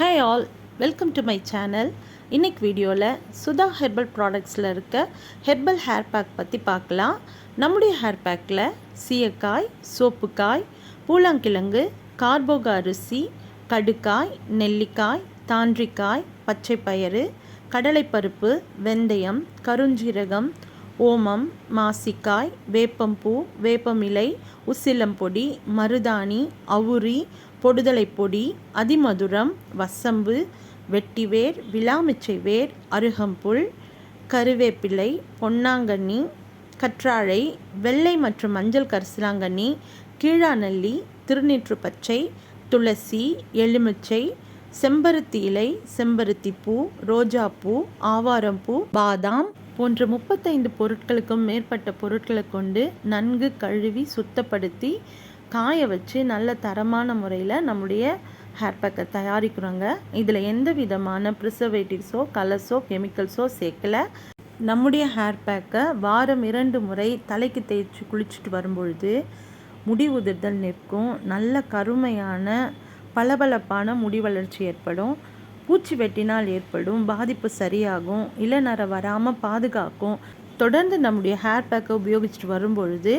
Hi all welcome to my channel இன்றைக்கி வீடியோவில் Sudha herbal ப்ராடக்ட்ஸில் இருக்க ஹெர்பல் ஹேர் பேக் பற்றி பார்க்கலாம். நம்முடைய ஹேர் பேக்கில் சீயக்காய் சோப்புக்காய் பூலாங்கிழங்கு கார்போக அரிசி கடுக்காய் நெல்லிக்காய் தாண்டிக்காய் பச்சைப்பயிறு கடலைப்பருப்பு வெந்தயம் கருஞ்சீரகம் ஓமம் மாசிக்காய் வேப்பம்பூ வேப்பமிலை உசிலம்பொடி மருதாணி அவுரி பொடுதலை பொடி அதிமதுரம் வசம்பு வெட்டிவேர் விளாமிச்சை வேர் அருகம்புல் கருவேப்பிலை பொன்னாங்கண்ணி கற்றாழை வெள்ளை மற்றும் மஞ்சள் கரிசலாங்கண்ணி கீழாநல்லி திருநீற்று பச்சை துளசி எலுமிச்சை செம்பருத்தி இலை செம்பருத்தி பூ ரோஜாப்பூ ஆவாரம்பூ பாதாம் போன்ற முப்பத்தைந்து பொருட்களுக்கும் மேற்பட்ட பொருட்களை கொண்டு நன்கு கழுவி சுத்தப்படுத்தி காய வச்சு நல்ல தரமான முறையில் நம்முடைய ஹேர் பேக்கை தயாரிக்கிறோங்க. இதில் எந்த விதமான ப்ரிசர்வேட்டிவ்ஸோ கலர்ஸோ கெமிக்கல்ஸோ சேர்க்கலை. நம்முடைய ஹேர் பேக்கை வாரம் இரண்டு முறை தலைக்கு தேய்ச்சி குளிச்சுட்டு வரும்பொழுது முடி உதிர்தல் நிற்கும். நல்ல கருமையான பளபளப்பான முடி வளர்ச்சி ஏற்படும். பூச்சி வெட்டினால் ஏற்படும் பாதிப்பு சரியாகும் இளநர வராமல் பாதுகாக்கும். தொடர்ந்து நம்முடைய ஹேர் பேக்கை உபயோகிச்சுட்டு வரும்பொழுது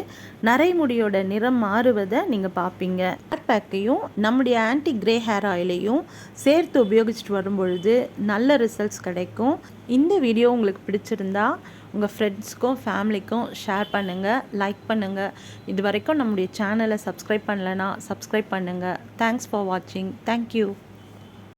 நரைமுடியோட நிறம் மாறுவதை நீங்கள் பார்ப்பீங்க. ஹேர் பேக்கையும் நம்முடைய ஆன்டி கிரே ஹேர் ஆயிலையும் சேர்த்து உபயோகிச்சுட்டு வரும்பொழுது நல்ல ரிசல்ட்ஸ் கிடைக்கும். இந்த வீடியோ உங்களுக்கு பிடிச்சிருந்தா உங்கள் ஃப்ரெண்ட்ஸ்க்கும் ஃபேமிலிக்கும் ஷேர் பண்ணுங்கள் லைக் பண்ணுங்கள் இது வரைக்கும் நம்முடைய சேனலை சப்ஸ்கிரைப் பண்ணலைன்னா சப்ஸ்கிரைப் பண்ணுங்கள் தேங்க்ஸ் ஃபார் வாட்சிங் தேங்க்யூ